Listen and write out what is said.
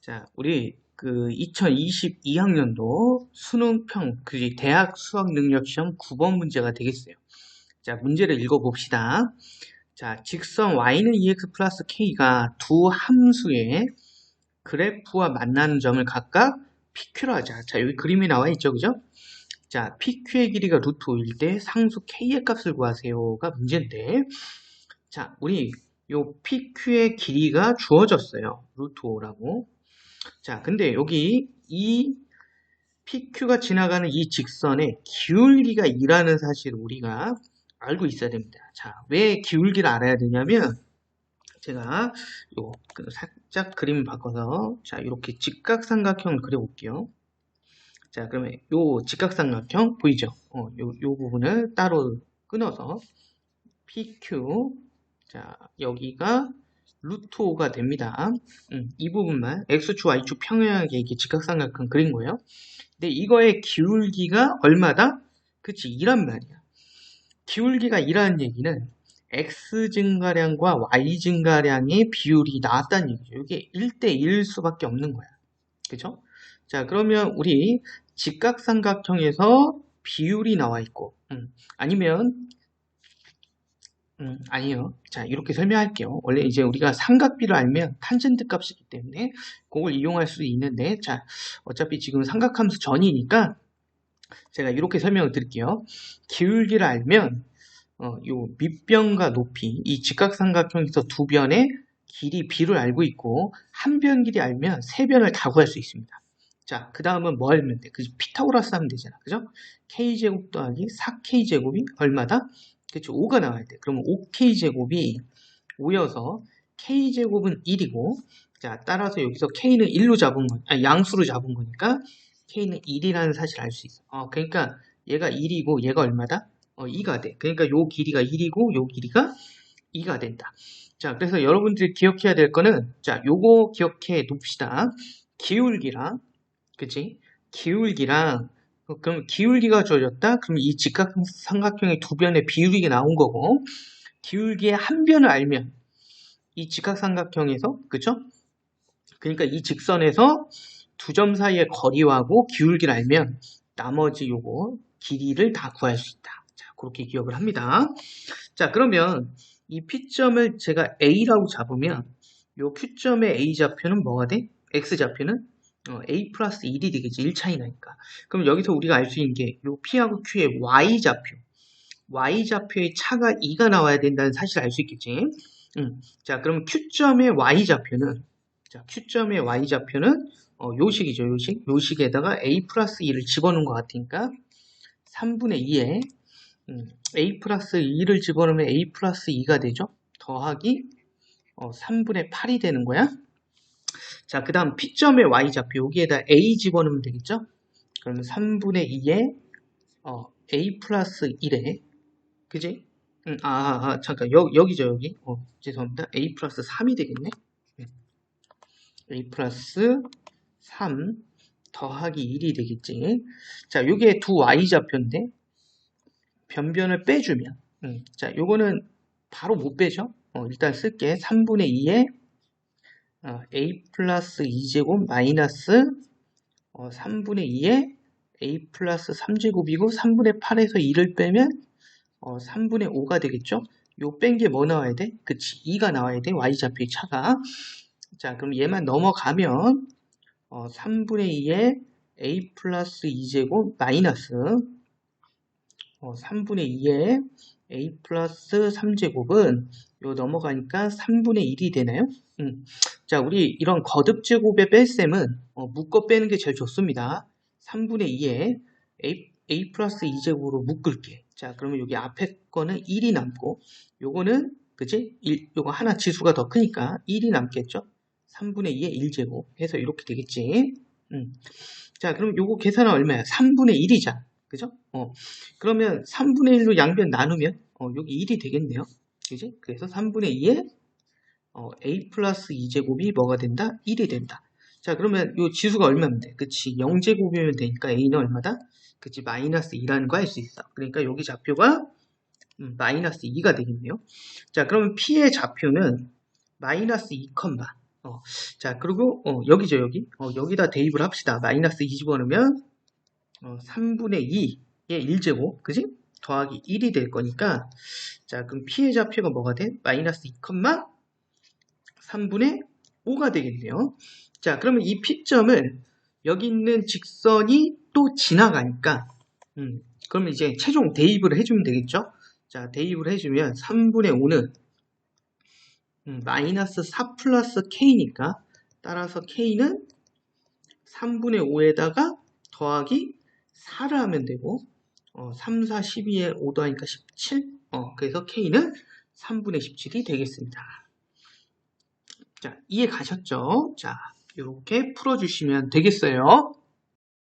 자, 우리 그 2022학년도 수능평, 그 대학 수학 능력 시험 9번 문제가 되겠어요. 자, 문제를 읽어봅시다. 자, 직선 y는 2x 플러스 k가 두 함수의 그래프와 만나는 점을 각각 PQ로 하자. 자, 여기 그림이 나와 있죠, 그죠? 자, PQ의 길이가 루트 5일 때 상수 K의 값을 구하세요가 문제인데, 자, 우리 요 PQ의 길이가 주어졌어요. 루트 5라고. 자, 근데 여기 이 PQ가 지나가는 이 직선의 기울기가 2라는 사실을 우리가 알고 있어야 됩니다. 자, 왜 기울기를 알아야 되냐면, 제가 요그 살짝 그림 바꿔서 자 이렇게 직각삼각형을 그려 볼게요. 자 그러면 요 직각삼각형 보이죠? 어, 요, 요 부분을 따로 끊어서 PQ 자 여기가 루트 5가 됩니다. 음, 이 부분만 X축, Y축 평행하게 이렇게 직각삼각형 그린 거예요. 근데 이거의 기울기가 얼마다? 그치 2란 말이야. 기울기가 2라는 얘기는 x 증가량과 y 증가량의 비율이 나왔다는 얘기죠. 이게 1대1 수밖에 없는 거야. 그죠? 자, 그러면 우리 직각삼각형에서 비율이 나와 있고, 음, 아니면, 음, 아니요. 자, 이렇게 설명할게요. 원래 이제 우리가 삼각비를 알면 탄젠트 값이기 때문에 그걸 이용할 수 있는데, 자, 어차피 지금 삼각함수 전이니까 제가 이렇게 설명을 드릴게요. 기울기를 알면 어, 요 밑변과 높이 이 직각삼각형에서 두 변의 길이 b를 알고 있고 한 변 길이 알면 세 변을 다 구할 수 있습니다. 자, 그 다음은 뭐 하면 돼? 그 피타고라스 하면 되잖아. 그죠? k제곱 더하기 4k제곱이 얼마다? 그쵸? 5가 나와야 돼. 그러면 5k제곱이 5여서 k제곱은 1이고 자, 따라서 여기서 k는 1로 잡은 거, 아, 양수로 잡은 거니까 k는 1이라는 사실을 알 수 있어. 어, 그러니까 얘가 1이고 얘가 얼마다? 어, 2가 돼. 그러니까 요 길이가 1이고 요 길이가 2가 된다. 자, 그래서 여러분들이 기억해야 될 거는 자, 요거 기억해 둡시다. 기울기랑 그치? 기울기랑 그럼 기울기가 주어졌다? 그럼 이 직각삼각형의 두 변의 비율이 나온 거고 기울기의 한 변을 알면 이 직각삼각형에서 그쵸? 그러니까 이 직선에서 두 점 사이의 거리하고 기울기를 알면 나머지 요거 길이를 다 구할 수 있다. 그렇게 기억을 합니다. 자, 그러면 이 P점을 제가 A라고 잡으면 이 Q점의 A 좌표는 뭐가 돼? X 좌표는 어, A 플러스 1이 되겠지. 1차이 나니까. 그럼 여기서 우리가 알 수 있는 게이 P하고 Q의 Y 좌표. Y 좌표의 차가 2가 나와야 된다는 사실을 알 수 있겠지. 음. 자, 그럼 Q점의 Y 좌표는 자, Q점의 Y 좌표는 어, 요식이죠. 요식. 요식에다가 A 플러스 2를 집어넣은 것 같으니까 3분의 2에 음, a 플러스 2를 집어넣으면 a 플러스 2가 되죠. 더하기 어, 3분의 8이 되는 거야. 자, 그 다음 P점의 Y좌표 여기에다 A 집어넣으면 되겠죠. 그러면 3분의 2에 어, A 플러스 1에 그지? 음, 아, 아, 아, 잠깐 여, 여기죠 여기 어, 죄송합니다. A 플러스 3이 되겠네. 음. A 플러스 3 더하기 1이 되겠지. 자, 요게 두 Y좌표인데 변변을 빼주면 음, 자 요거는 바로 못 빼죠 어, 일단 쓸게 3분의 2에 어, a 플러스 2제곱 마이너스 어, 3분의 2에 a 플러스 3제곱이고 3분의 8에서 2를 빼면 어, 3분의 5가 되겠죠 요 뺀 게 뭐 나와야 돼? 그치 2가 나와야 돼 y좌표의 차가 자 그럼 얘만 넘어가면 어, 3분의 2에 a 플러스 2제곱 마이너스 어, 3분의 2에 a 플러스 3제곱은 요 넘어가니까 3분의 1이 되나요? 음. 자, 우리 이런 거듭 제곱의 뺄셈은 어, 묶어 빼는 게 제일 좋습니다. 3분의 2에 a, a 플러스 2제곱으로 묶을게. 자, 그러면 여기 앞에 거는 1이 남고 요거는 그지? 1, 요거 하나 지수가 더 크니까 1이 남겠죠? 3분의 2에 1제곱 해서 이렇게 되겠지. 음. 자, 그럼 요거 계산은 얼마야? 3분의 1이자. 그죠? 어, 그러면 3분의 1로 양변 나누면 어, 여기 1이 되겠네요. 그지? 그래서 3분의 2에 어, a 플러스 2제곱이 뭐가 된다? 1이 된다. 자 그러면 이 지수가 얼마면 돼? 그치 0제곱이면 되니까 a는 얼마다? 그치 마이너스 2라는 거 할 수 있어. 그러니까 여기 좌표가 음, 마이너스 2가 되겠네요. 자 그러면 p의 좌표는 마이너스 2, 어, 자, 그리고, 어, 여기죠, 여기. 어, 여기다 대입을 합시다. 마이너스 20원 하면, 어, 3분의 2의 1제곱, 그지? 더하기 1이 될 거니까, 자, 그럼 피해 좌표가 뭐가 돼? 마이너스 2, 3분의 5가 되겠네요. 자, 그러면 이 P점을 여기 있는 직선이 또 지나가니까, 음, 그러면 이제 최종 대입을 해주면 되겠죠? 자, 대입을 해주면 3분의 5는 음, 마이너스 4 플러스 K니까 따라서 K는 3분의 5에다가 더하기 4를 하면 되고 어, 3, 4, 12에 5 더하니까 17 어, 그래서 K는 3분의 17이 되겠습니다. 자, 이해 가셨죠? 자, 이렇게 풀어주시면 되겠어요.